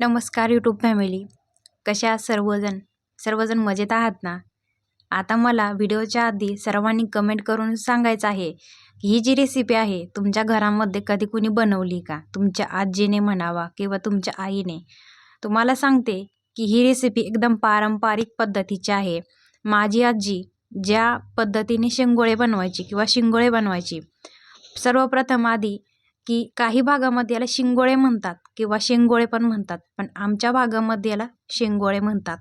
नमस्कार YouTube family कशा आहात सर्वजण? सर्वजण मजेत आहात ना? आता मला व्हिडिओच्या आधी सर्वांनी कमेंट करून सांगायचं आहे ही जी रेसिपी आहे तुमच्या घरामध्ये कधी कुणी बनवली का? तुमच्या आजीने म्हणावा किंवा तुमच्या आईने? तुम्हाला सांगते की ही रेसिपी एकदम पारंपरिक पद्धतीची आहे. माझी आजी ज्या पद्धतीने शिंगोळे बनवायची किंवा शिंगोळे बनवायची सर्वप्रथम आधी की काही भागामध्ये याला शिंगोळे म्हणतात किंवा शेंगोळे पण म्हणतात पण आमच्या भागामध्ये याला शेंगोळे म्हणतात.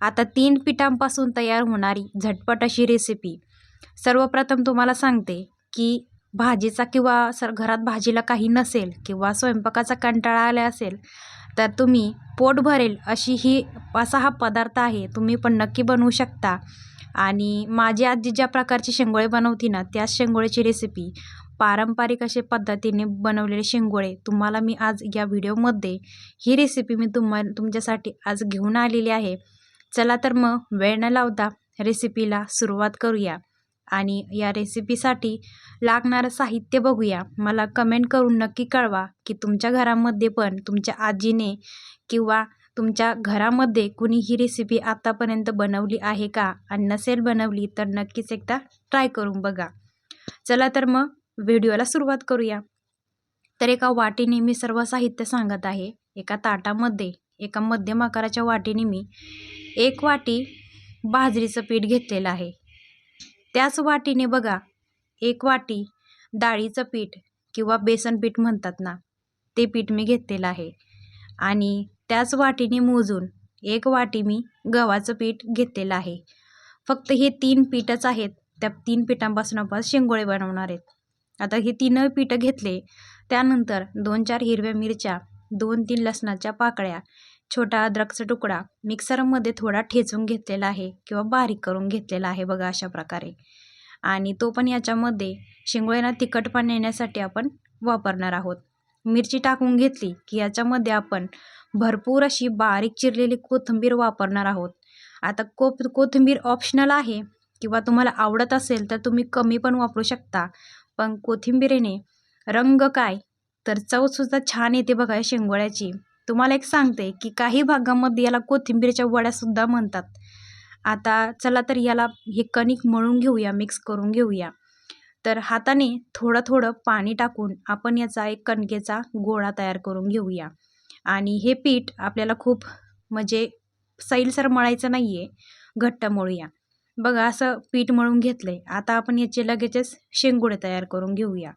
आता तीन पिठांपासून तयार होणारी झटपट अशी रेसिपी सर्वप्रथम तुम्हाला सांगते की भाजीचा किंवा सर घरात भाजीला काही नसेल किंवा स्वयंपाकाचा कंटाळा आला असेल तर तुम्ही पोट भरेल अशी ही असा हा पदार्थ आहे तुम्ही पण नक्की बनवू शकता. आणि माझी आजी ज्या प्रकारची शेंगोळे बनवती ना त्याच शेंगोळ्याची रेसिपी पारंपरिक असे पद्धतीने बनवलेले शेंगोळे तुम्हाला मी आज या व्हिडिओमध्ये ही रेसिपी मी तुम्हा तुमच्यासाठी आज घेऊन आलेली आहे. चला तर मग वेळ न लावता रेसिपीला सुरुवात करूया आणि या रेसिपीसाठी लागणारं साहित्य बघूया. मला कमेंट करून नक्की कळवा की तुमच्या घरामध्ये पण तुमच्या आजीने किंवा तुमच्या घरामध्ये कुणी ही रेसिपी आत्तापर्यंत बनवली आहे का? आणि नसेल बनवली तर नक्कीच एकदा ट्राय करून बघा. चला तर मग व्हिडिओला सुरुवात करूया. तर एका वाटीने मी सर्व साहित्य सांगत आहे. एका ताटामध्ये एका मध्यम आकाराच्या वाटीने मी एक वाटी बाजरीचं पीठ घेतलेलं आहे. त्याच वाटीने बघा एक वाटी डाळीचं पीठ किंवा बेसन पीठ म्हणतात ना ते पीठ मी घेतलेलं आहे. आणि त्याच वाटीने मोजून एक वाटी मी गव्हाचं पीठ घेतलेलं आहे. फक्त हे तीन पीठच आहेत. त्या तीन पिठांपासून आपण शेंगोळे बनवणार आहेत. आता हे तीन पिठं घेतले. त्यानंतर दोन चार हिरव्या मिरच्या दोन तीन लसणाच्या पाकळ्या छोटा अद्रकचा तुकडा मिक्सरमध्ये थोडा ठेचून घेतलेला आहे किंवा बारीक करून घेतलेला आहे बघा अशा प्रकारे. आणि तो पण याच्यामध्ये शेंगोळ्यांना तिखटपण येण्यासाठी आपण वापरणार आहोत. मिरची टाकून घेतली की याच्यामध्ये आपण भरपूर अशी बारीक चिरलेली कोथिंबीर वापरणार आहोत. आता को कोथिंबीर ऑप्शनल आहे किंवा तुम्हाला आवडत असेल तर तुम्ही कमी पण वापरू शकता. पण कोथिंबिरीने. रंग काय? तर चवसुद्धा छान येते बघा या शेंगोळ्याची. तुम्हाला एक सांगते की काही भागामध्ये याला कोथिंबीरच्या वड्यासुद्धा म्हणतात. आता चला तर याला हे कणिक मळून घेऊया मिक्स करून घेऊया. तर हाताने थोडं थोडं पाणी टाकून आपण याचा एक कणकेचा गोळा तयार करून घेऊया. आणि हे पीठ आपल्याला खूप म्हणजे सैलसर मळायचं नाही आहे घट्ट मळूया. बघा असं पीठ मळून घेतलं आहे आता आपण याचे लगेचच शेंगोळे तयार करून घेऊया.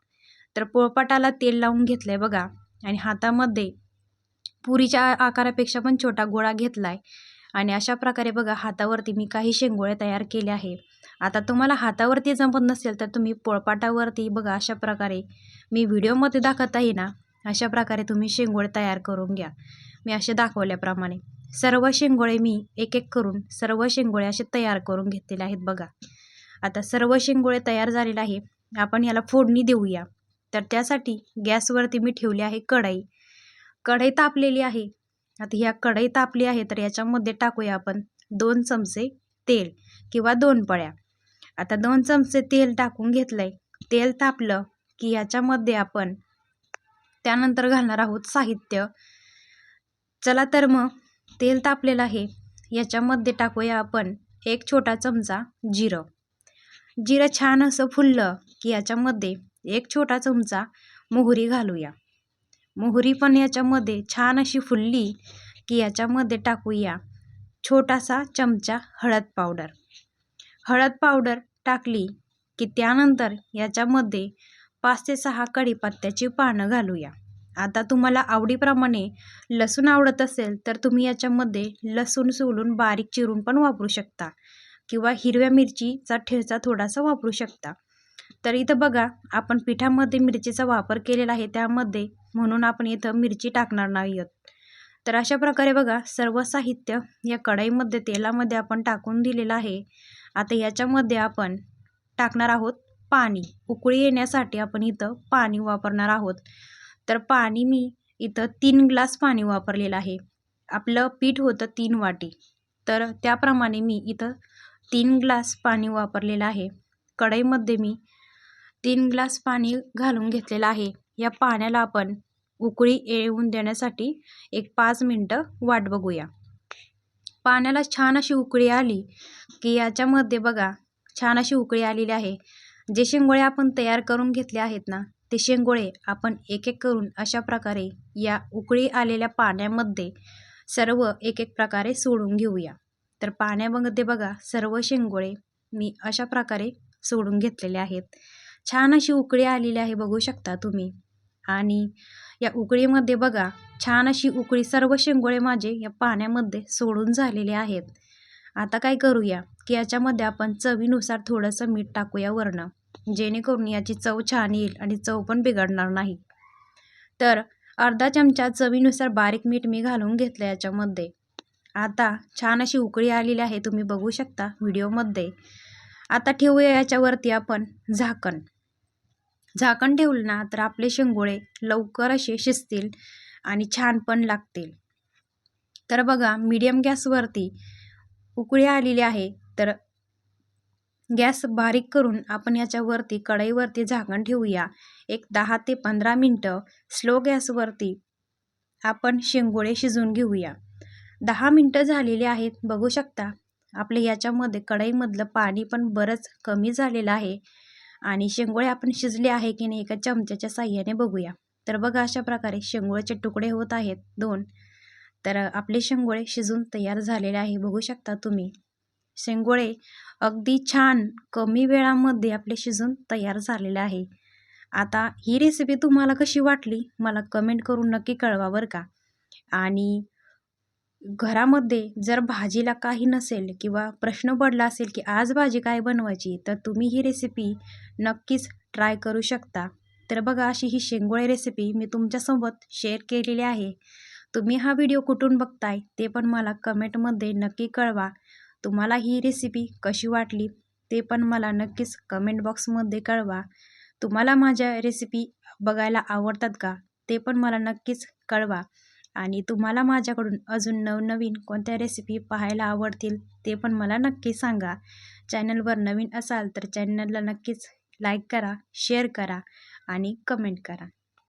तर पोळपाटाला तेल लावून घेतलं आहे बघा. आणि हातामध्ये पुरीच्या आकारापेक्षा पण छोटा गोळा घेतला आहे आणि अशा प्रकारे बघा हातावरती मी काही शेंगोळे तयार केले आहे आता तुम्हाला हातावरती जमत नसेल तर तुम्ही पोळपाटावरती बघा अशा प्रकारे मी व्हिडिओमध्ये दाखवत आहे ना अशा प्रकारे तुम्ही शेंगोळे तयार करून घ्या. मी असे दाखवल्याप्रमाणे. सर्व शेंगोळे मी एक एक करून सर्व शेंगोळे असे तयार करून घेतलेले आहेत बघा. आता सर्व शेंगोळे तयार झालेले आहे. आपण याला फोडणी देऊया. तर त्यासाठी गॅसवरती मी ठेवली आहे कढई. कढई तापलेली आहे. आता ह्या कढई तापली आहे तर याच्यामध्ये टाकूया आपण दोन चमचे तेल किंवा दोन पळ्या. आता दोन चमचे तेल टाकून घेतलं आहे तेल तापलं की याच्यामध्ये आपण त्यानंतर घालणार आहोत साहित्य. चला तर मग तेल तापलेलं आहे. याच्यामध्ये टाकूया आपण एक छोटा चमचा जिरं. जिरं छान असं फुललं की याच्यामध्ये एक छोटा चमचा मोहरी घालूया. मोहरी पण याच्यामध्ये छान अशी फुलली की याच्यामध्ये टाकूया छोटासा चमचा हळद पावडर. हळद पावडर टाकली की त्यानंतर याच्यामध्ये पाच ते सहा कढीपत्त्याची पानं घालूया. आता तुम्हाला आवडीप्रमाणे लसूण आवडत असेल तर तुम्ही याच्यामध्ये लसूण सोलून बारीक चिरून पण वापरू शकता किंवा हिरव्या मिरचीचा ठेचा थोडासा वापरू शकता. तर इथं बघा आपण पिठामध्ये मिरचीचा वापर केलेला आहे त्यामध्ये म्हणून आपण इथं मिरची टाकणार नाही आहोत. तर अशा प्रकारे बघा सर्व साहित्य या कढईमध्ये तेलामध्ये आपण टाकून दिलेलं आहे. आता याच्यामध्ये आपण टाकणार आहोत पाणी. उकळी येण्यासाठी आपण इथं पाणी वापरणार आहोत. तर पाणी मी इथं तीन ग्लास पाणी वापरलेलं आहे. आपलं पीठ होतं तीन वाटी. तर त्याप्रमाणे मी इथं तीन ग्लास पाणी वापरलेलं आहे. कढईमध्ये मी तीन ग्लास पाणी घालून घेतलेलं आहे. या पाण्याला आपण उकळी येऊन देण्यासाठी एक पाच मिनटं वाट बघूया. पाण्याला छान अशी उकळी आली की याच्यामध्ये बघा छान अशी उकळी आलेली आहे. जे शेंगोळे आपण तयार करून घेतले आहेत ना ते शेंगोळे आपण एक एक करून अशा प्रकारे या उकळी आलेल्या पाण्यामध्ये सर्व एक एक प्रकारे सोडून घेऊया. तर पाण्यामध्ये बघा सर्व शेंगोळे मी अशा प्रकारे सोडून घेतलेले आहेत. छान अशी उकळी आलेली आहे बघू शकता तुम्ही. आणि या उकळीमध्ये बघा छान अशी उकळी सर्व शेंगोळे माझे या पाण्यामध्ये सोडून झालेले आहेत. आता काय करूया की याच्यामध्ये आपण चवीनुसार थोडंसं मीठ टाकूया वरणं जेणेकरून याची चव छान येईल आणि चव पण बिघडणार नाही. तर अर्धा चमचा चवीनुसार बारीक मीठ मी घालून घेतलं याच्यामध्ये. आता छान अशी उकळी आलेली आहे तुम्ही बघू शकता व्हिडिओमध्ये. आता ठेवूया याच्यावरती आपण झाकण. झाकण ठेवलं ना तर आपले शेंगोळे लवकर असे शिजतील आणि छान पण लागतील. तर बघा मीडियम गॅसवरती उकळी आलेली आहे तर गॅस बारीक करून आपण याच्यावरती कढईवरती झाकण ठेवूया. एक दहा ते पंधरा मिनटं. स्लो गॅसवरती आपण शेंगोळे शिजवून घेऊया. दहा मिनटं झालेली आहेत. बघू शकता आपले याच्यामध्ये कढईमधलं पाणी पण बरंच कमी झालेलं आहे. आणि शेंगोळे आपण शिजले आहे की नाही एका चमच्याच्या साह्याने बघूया. तर बघा अशा प्रकारे शेंगोळ्याचे तुकडे होत आहेत दोन. तर आपले शेंगोळे शिजून तयार झालेले आहे. बघू शकता तुम्ही. शेंगोळे अगदी छान कमी वेळामध्ये आपले शिजून तयार झालेले आहे. आता ही रेसिपी तुम्हाला कशी वाटली? मला कमेंट करून नक्की कळवा बरं का. आणि घरामध्ये जर भाजीला काही नसेल किंवा प्रश्न पडला असेल की आज भाजी काय बनवायची तर तुम्ही ही रेसिपी नक्कीच ट्राय करू शकता. तर बघा अशी ही शेंगोळे रेसिपी मी तुमच्यासोबत शेअर केलेली आहे. तुम्ही हा व्हिडिओ कुठून बघताय ते पण मला कमेंटमध्ये नक्की कळवा. तुम्हाला ही रेसिपी कशी वाटली ते पण मला नक्कीच कमेंट बॉक्समध्ये कळवा. तुम्हाला माझ्या रेसिपी बघायला आवडतात का ते पण मला नक्कीच कळवा. आणि तुम्हाला माझ्याकडून अजून नवनवीन कोणत्या रेसिपी पाहायला आवडतील ते पण मला नक्की सांगा. चॅनलवर नवीन असाल तर चॅनलला नक्कीच लाईक करा शेअर करा आणि कमेंट करा.